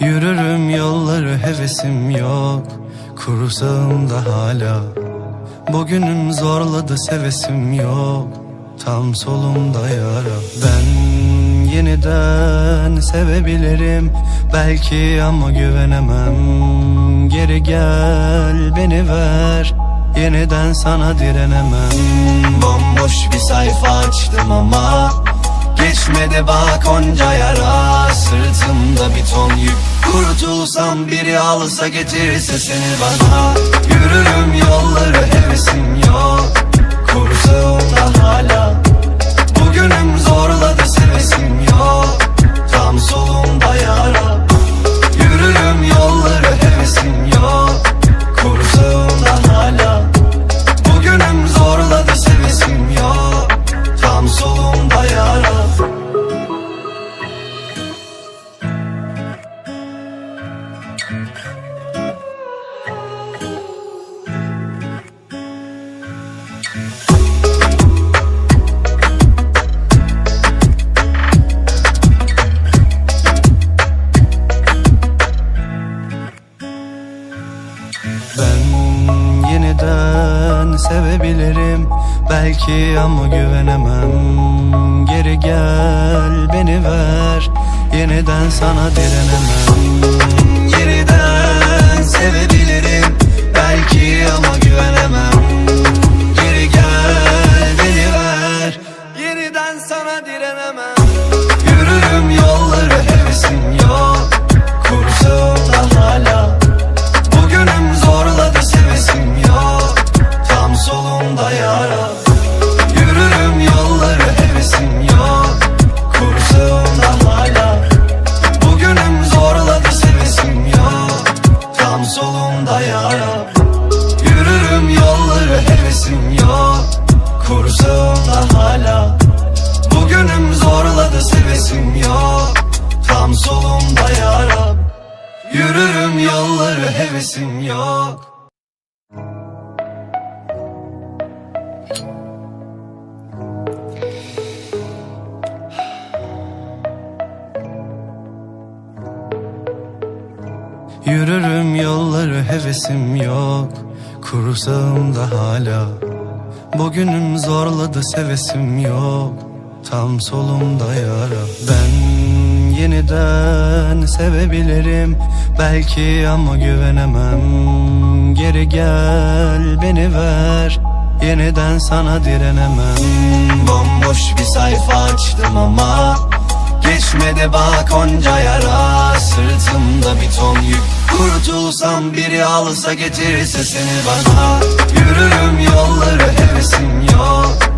Yürürüm yolları hevesim yok. Kuru sağımda hala. Bugünüm zorladı sevesim yok. Tam solumda yara. Ben yeniden sevebilirim. Belki ama güvenemem. Geri gel beni ver. Yeniden sana direnemem. Bomboş bir sayfa açtım ama Geçmedi bak onca yara. Sırtımda bir ton yük. Kurtulsam biri alsa getirse seni bana. Yürürüm yolları hevesim yok. Kursağımda yeniden sevebilirim. Belki ama güvenemem. Geri gel beni ver. Yeniden sana direnemem hevesim yok. Yürürüm yolları hevesim yok. Kuru sağımda hala. Bugünüm zorladı sevesim yok. Tam solumda yara. Ben yeniden sevebilirim. Belki ama güvenemem. Geri gel beni ver. Yeniden sana direnemem. Bomboş bir sayfa açtım ama Geçmedi bak onca yara. Sırtımda bir ton yük. Kurtulsam biri alsa getirse seni bana. Yürürüm yolları hevesim yok